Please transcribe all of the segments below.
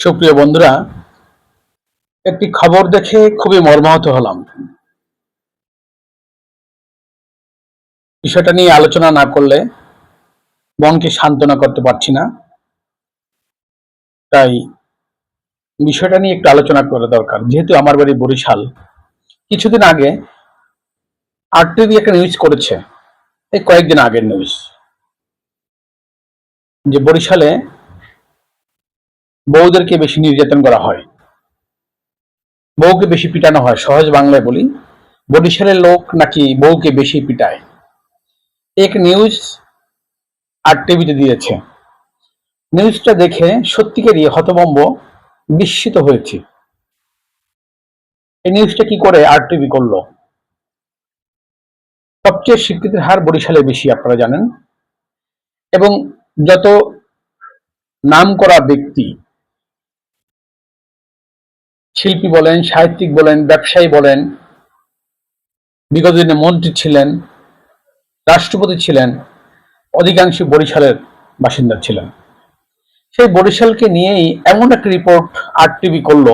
সুপ্রিয় বন্ধুরা, একটি খবর দেখে খুবই মর্মাহত হলাম। বিষয়টা নিয়ে আলোচনা না করলে মনকে সান্ত্বনা করতে পারছি না। তাই বিষয়টা নিয়ে একটু আলোচনা করা দরকার। যেহেতু আমার বাড়ি বরিশাল, কিছুদিন আগে আরটিভি একটা নিউজ করেছে, এই কয়েকদিন আগের নিউজ যে বরিশালে বউদেরকে বেশি নির্যাতন করা হয়। বউকে বেশি পিটানো হয়, সহজ বাংলায় বলি। বরিশালের লোক নাকি বউকে বেশি পিটায়। এক নিউজ আর টিভিতে দিয়েছে। নিউজটা দেখে সত্যিকারই হতবম্ব বিস্মিত হয়েছি। এই নিউজটা কি করে আর টিভি করল? সবচেয়ে স্বীকৃতির হার বরিশালে বেশি, আপনারা জানেন। এবং যত নাম করা ব্যক্তি শিল্পী বলেন, সাহিত্যিক বলেন, ব্যবসায়ী বলেন বিগত দিনে মন্ত্রী ছিলেন, রাষ্ট্রপতি ছিলেন অধিকাংশ বরিশালের বাসিন্দা ছিলেন। সেই বরিশালকে নিয়েই এমন একটা রিপোর্ট আর টিভি করল,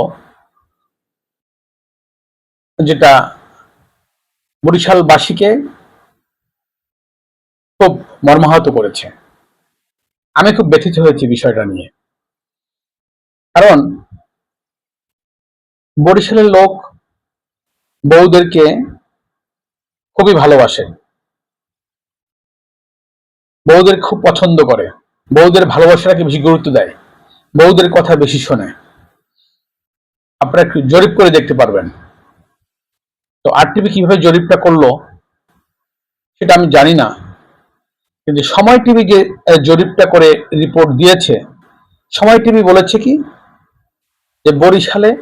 যেটা বরিশালবাসীকে খুব মর্মাহত করেছে। আমি খুব ব্যথিত হয়েছি বিষয়টা নিয়ে। কারণ বরিশালের লোক বউদেরকে খুবই ভালোবাসে। বউদের খুব পছন্দ করে। বউদের ভালোবাসাটাকে বেশি গুরুত্ব দেয়। বউদের কথা বেশি শোনে। আপনারা একটু জরিপ করে দেখতে পারবেন। তো আরটিভি কীভাবে জরিপটা করল সেটা আমি জানি না। কিন্তু সময় টিভি যে জরিপটা করে রিপোর্ট দিয়েছে, সময় টিভি বলেছে কি? যে বরিশালে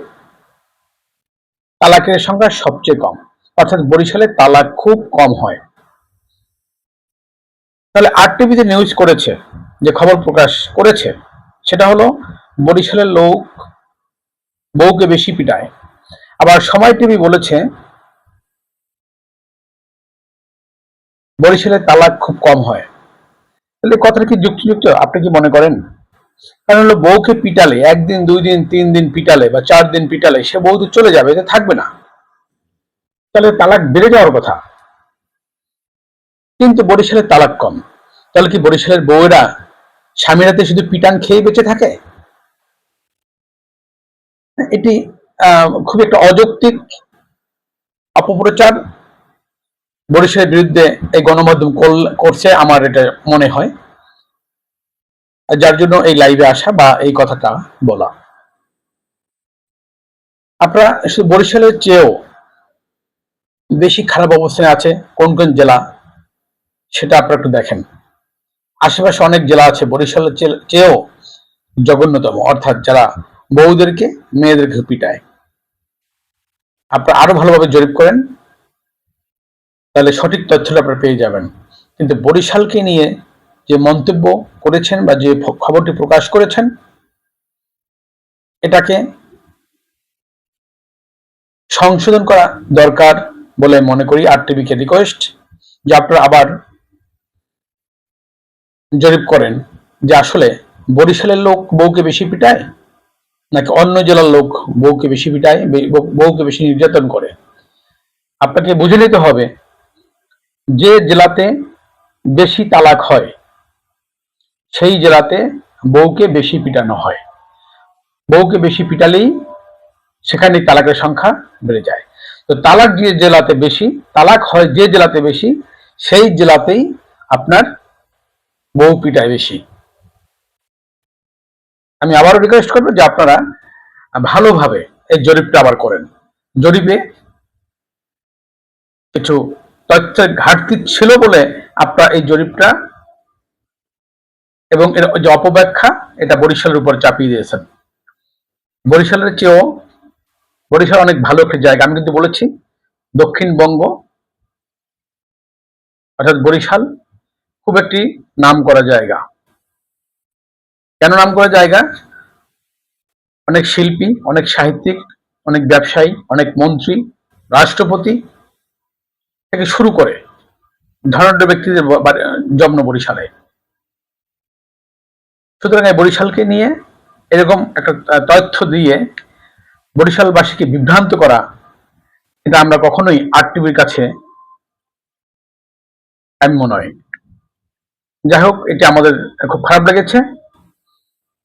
তালাকের সংখ্যা সবচেয়ে কম। অর্থাৎ বরিশালে তালাক খুব কম হয়। তাহলে আর টিভিতে নিউজ করেছে, যে খবর প্রকাশ করেছে, সেটা হলো বরিশালের লোক বউকে বেশি পিটায়। আবার সময় টিভি বলেছে, বরিশালে তালাক খুব কম হয়। তাহলে কথাটা কি যুক্তিযুক্ত? আপনি কি মনে করেন? কারণ হলো বউকে পিটালে, একদিন দুই দিন তিন দিন পিটালে বা চার দিন পিটালে সে বউ তো চলে যাবে, এতে থাকবে না। তাহলে তালাক বেড়ে যাওয়ার কথা। কিন্তু বরিশালের তালাক কম। তাহলে কি বরিশালের বউয়েরা স্বামীরাতে শুধু পিটান খেয়ে বেঁচে থাকে? এটি খুব একটা অযৌক্তিক অপপ্রচার। বরিশালের বিরুদ্ধে এই গণমাধ্যম করছে আমার এটা মনে হয়। যার জন্য এই লাইভে আসা বা এই কথাটা বলা। আপনারা বরিশালের চেয়েও বেশি খারাপ অবস্থায় আছে কোন কোন জেলা, সেটা আপনারা একটু দেখেন। আশেপাশে অনেক জেলা আছে, বরিশালের চেয়েও জঘন্যতম, অর্থাৎ যারা বউদেরকে, মেয়েদেরকে পিটায়। আপনারা আরও ভালোভাবে জরিপ করেন, তাহলে সঠিক তথ্যটা আপনারা পেয়ে যাবেন। কিন্তু বরিশালকে নিয়ে যে মন্তব্য করেছেন বা যে খবরটি প্রকাশ করেছেন, এটাকে সংশোধন করা দরকার বলে মনে করি আর টিভিকে রিকোয়েস্ট, যে আপনারা আবার জরিপ করেন যে আসলে বরিশালের লোক বউকে বেশি পিটায়, নাকি অন্য জেলার লোক বউকে বেশি পিটায় বউকে বেশি নির্যাতন করে? আপনাকে বুঝে নিতে হবে যে জেলাতে বেশি তালাক হয়। সেই জেলাতে বউকে বেশি পিটানো হয়। বউকে বেশি পিটালেই সেখানে তালাকের সংখ্যা বেড়ে যায়। তো তালাক যে জেলাতে বেশি, তালাক হয় যে জেলাতে বেশি, সেই জেলাতেই আপনার বউ পিটায় বেশি। আমি আবারও রিকোয়েস্ট করব যে আপনারা ভালোভাবে এই জরিপটা আবার করেন। জরিপে কিছু তথ্যের ঘাটতি ছিল বলে আপনারা এই জরিপটা এবং এর যে অপব্যাখ্যা, এটা বরিশালের উপর চাপিয়ে দিয়েছেন। বরিশালের চেয়েও বরিশাল অনেক ভালো একটা জায়গা। আমি কিন্তু বলেছি, দক্ষিণবঙ্গ অর্থাৎ বরিশাল খুব একটি নাম করা জায়গা। কেন নাম করা জায়গা? অনেক শিল্পী, অনেক সাহিত্যিক, অনেক ব্যবসায়ী, অনেক মন্ত্রী, রাষ্ট্রপতি থেকে শুরু করে ধনাঢ্য ব্যক্তিদের জন্ম বরিশালে। সুতরাং এই বরিশালকে নিয়ে এরকম একটা তথ্য দিয়ে বরিশালবাসীকে বিভ্রান্ত করা, এটা আমরা কখনোই আর কাছে কাম্য নয়। যাই হোক, এটা আমাদের খুব খারাপ লেগেছে।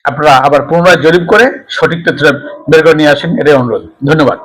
আপনারা আবার পুনরায় জরিপ করে সঠিক তথ্য বের করে নিয়ে আসেন, এটাই অনুরোধ। ধন্যবাদ।